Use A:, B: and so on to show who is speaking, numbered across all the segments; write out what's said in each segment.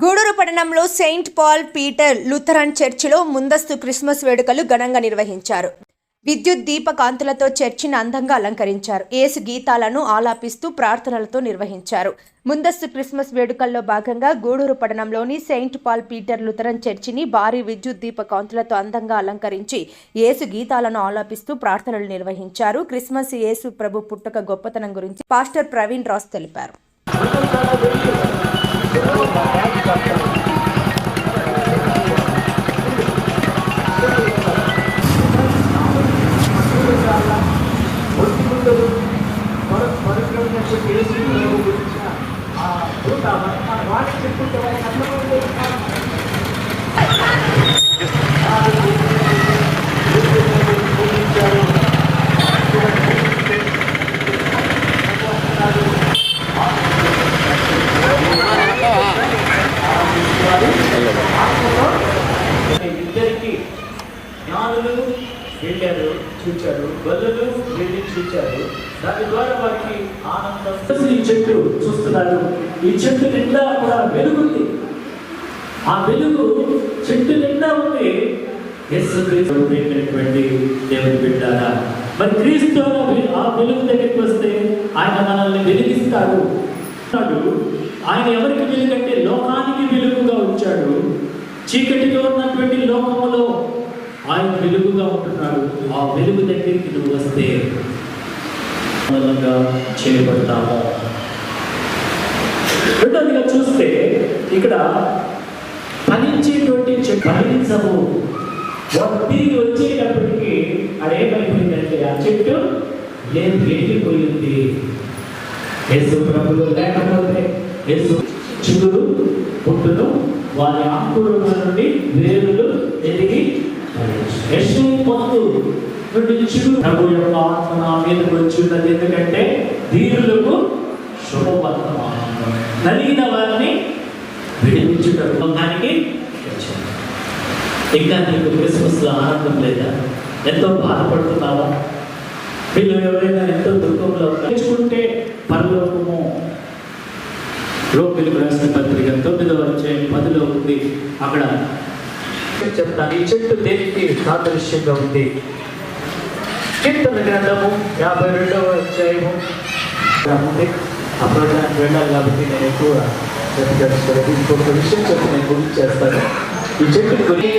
A: గూడూరు పట్టణంలో Saint Paul Peter Lutheran చర్చిలో ముందస్తు క్రిస్మస్ వేడుకలు ఘనంగా నిర్వహించారు. విద్యుత్ దీప కాంతులతో చర్చిని అందంగా అలంకరించారు. ఏసు గీతాలను ఆలాపిస్తూ ప్రార్థనలతో నిర్వహించారు. ముందస్తు క్రిస్మస్ వేడుకల్లో భాగంగా గూడూరు పట్టణంలోని సెయింట్ పాల్ పీటర్ లుథరన్ చర్చిని భారీ విద్యుత్ దీప కాంతులతో అందంగా అలంకరించి ఏసు గీతాలను ఆలాపిస్తూ ప్రార్థనలు నిర్వహించారు. క్రిస్మస్ యేసు ప్రభు పుట్టుక గొప్పతనం గురించి పాస్టర్ ప్రవీణ్ రాస్ తెలిపారు. Obrigado.
B: ఇద్దరికి జ్ఞానులు వెళ్ళారు చూచారు. బలులు వెళ్ళి చూచారు. దాని ద్వారా వారికి ఆనందం
C: ఈ చెట్టు చూస్తున్నారు ఈ చెట్టు నిండా కూడా వెలుగుంది ఆ వెలుగు చెట్టు నిండా ఉంది. యేసు దేవుని బిడ్డారా మరి క్రీస్తు ఆ వెలుగు దగ్గరికి వస్తే ఆయన మనల్ని వెలిగిస్తాడు. ఆయన ఎవరికి వెలుగంటే లోకానికి వెలుగుగా ఉంచాడు. చీకటిలో ఉన్నటువంటి లోకములో ఆయన వెలుగుగా ఉంటున్నాడు. ఆ వెలుగు దగ్గరికి నువ్వు వస్తే చేయబడతాము. రెండోదిగా చూస్తే ఇక్కడ ఫలించేటువంటి ఫలించము. తిరిగి వచ్చేటప్పటికి అదేమైపోయిందంటే ఆ చెట్టు నేను వెళ్ళిపోయింది యేసు ప్రభులు లేకపోతే యేసు చిగురు వారి ఆకుల నుండి వేరులు ఎదిగి యశు పొందు నుండి చిగురు. ప్రభు యొక్క ఆత్మ నా మీదకి వచ్చి ఉన్నది ఎందుకంటే ధీరులకు శుభవర్తమానం నలిగిన వారిని విడిపించుటకు దానికి ఇంకా నీకు క్రిస్మస్లో ఆనందం లేదా? ఎంతో బాధపడుతున్నావా? వీళ్ళు ఎవరైనా ఎంతో దుఃఖంలో నేర్చుకుంటే పరలోకము లోపలికి రాసిన పత్రిక తొమ్మిదవ అధ్యాయం పదిలో ఉంది. అక్కడ చెప్తాను ఈ చెట్టు దేనికి సాదృశ్యంగా ఉంది? కీర్తన గ్రంథము యాభై రెండవ అధ్యాయము. ఉంది. ఆ ప్రోగ్రాంకి వెళ్ళాలి కాబట్టి నేను ఎక్కువ చెప్పగలుగుతాను ఇంకొక విషయం చెప్పి నేను గురించి చేస్తాను ఈ చెట్టు గురించి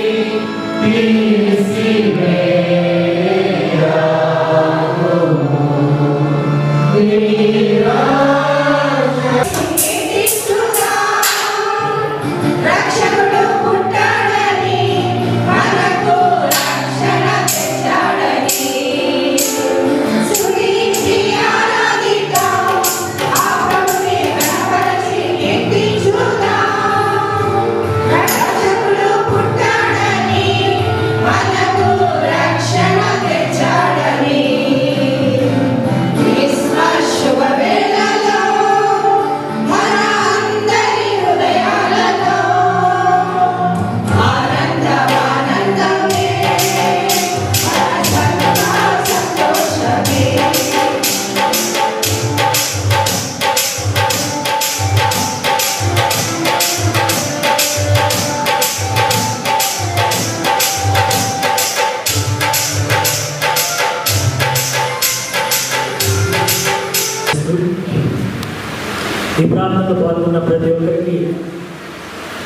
C: ఈ ప్రాంతంలో పాల్గొన్న ప్రతి ఒక్కరికి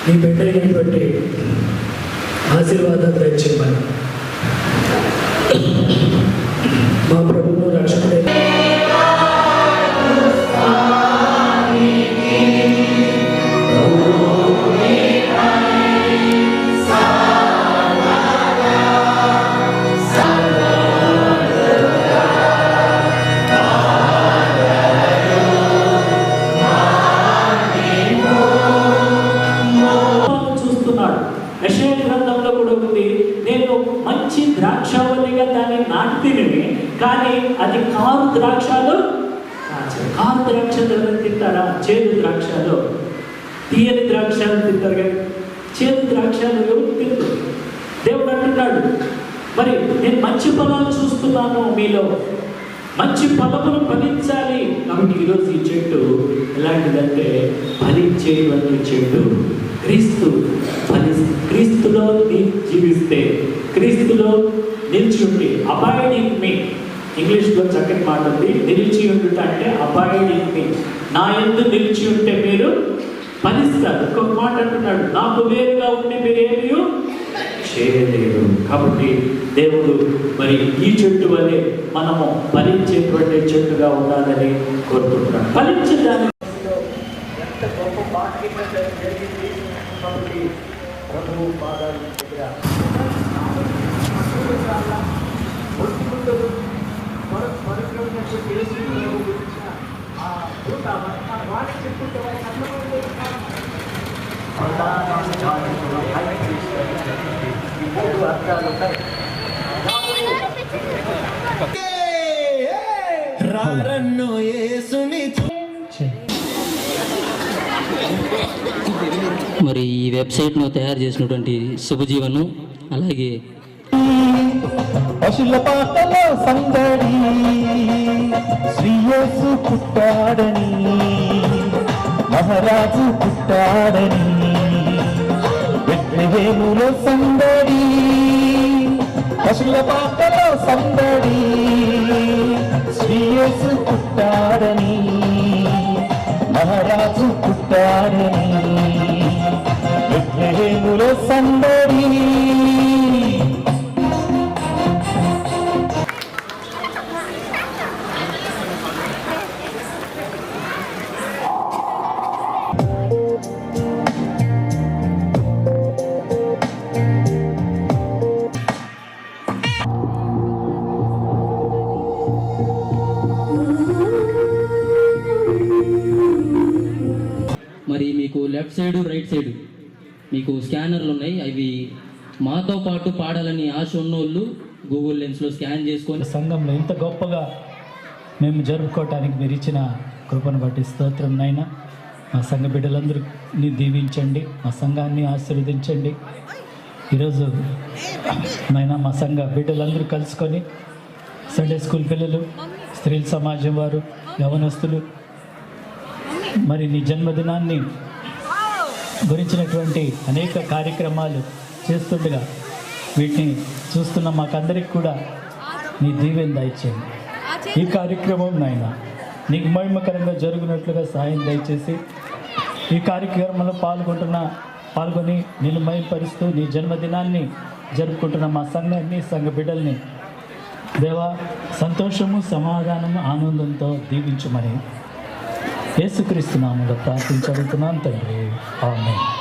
C: నీ బిడ్డైనటువంటి ఆశీర్వాదాలు తెచ్చిమ్మని మా ప్రభుత్వం రక్షణ ద్రాక్షలు? ఆ ద్రాక్ష తింటారా? చేదు ద్రాక్షలు. తీయని ద్రాక్షలు తింటారు కానీ చేదు ద్రాక్షలు ఎవరు తింటారు దేవుడు అంటున్నాడు మరి నేను మంచి ఫలాలు చూస్తున్నాను మీలో. మంచి ఫలములు ఫలించాలి. కాబట్టి ఈరోజు ఈ చెట్టు ఎలాంటిదంటే ఫలించేటువంటి చెట్టు
D: క్రీస్తు ఫలి క్రీస్తులో జీవిస్తే క్రీస్తులో నిల్చుండి అపాయింట్ మీ. ఇంగ్లీష్లో చక్కటి మాట ఉంది. నిలిచి ఉండుట అంటే అబాయిడింగ్ నా ఎందు నిలిచి ఉంటే మీరు ఫలిస్తారు. ఇంకొక మాట అంటున్నాడు నాకు వేరుగా ఉండి మీరు ఏమీ చేయలేదు కాబట్టి దేవుడు మరి ఈ చెట్టు వలె మనము ఫలించేటువంటి చెట్టుగా ఉండాలని కోరుకుంటున్నాను ఫలించడానికి
B: ఎంత గొప్ప బాధ్యత జరిగింది. ప్రభువు
E: రారన్నో యేసుని
F: మరి ఈ వెబ్సైట్ను తయారు చేసినటువంటి శుభజీవను అలాగే
E: పశుల పాటలో సందడి శ్రీయేసు పుట్టాడని. మహారాజు పుట్టాడని. బెత్లెహేములో సందడి. పశుల పాటలో సందడి. శ్రీయసు పుట్టాడని. మహారాజు పుట్టాడని. బెత్లెహేములో సందడి.
F: లేదు మీకు స్కానర్లు ఉన్నాయి. అవి మాతో పాటు పాడాలని ఆశ ఉన్నోళ్ళు గూగుల్ లెన్స్లో స్కాన్ చేసుకొని
C: సంఘంలో ఇంత గొప్పగా మేము జరుపుకోవటానికి మీరు ఇచ్చిన కృపను బట్టి స్తోత్రం నైనా మా సంఘ బిడ్డలందరినీ దీవించండి. మా సంఘాన్ని ఆశీర్వదించండి. ఈరోజు నైనా మా సంఘ బిడ్డలందరూ కలుసుకొని సండే స్కూల్ పిల్లలు స్త్రీల సమాజం వారు యవనస్తులు మరి నీ జన్మదినాన్ని గురించినటువంటి అనేక కార్యక్రమాలు చేస్తుండగా వీటిని చూస్తున్న మాకందరికి కూడా నీ దీవెన దయచేయండి. ఈ కార్యక్రమం నాయన నీకు మహిమకరంగా జరుగునట్లుగా సాయం దయచేసి ఈ కార్యక్రమంలో పాల్గొంటున్న పాల్గొని నేను మహిమపరుస్తూ నీ జన్మదినాన్ని జరుపుకుంటున్న మా సంఘాన్ని సంఘ బిడ్డల్ని దేవా సంతోషము సమాధానము ఆనందంతో దీవించమని యేసుక్రీస్తు నామంలో తండ్రి. Amen.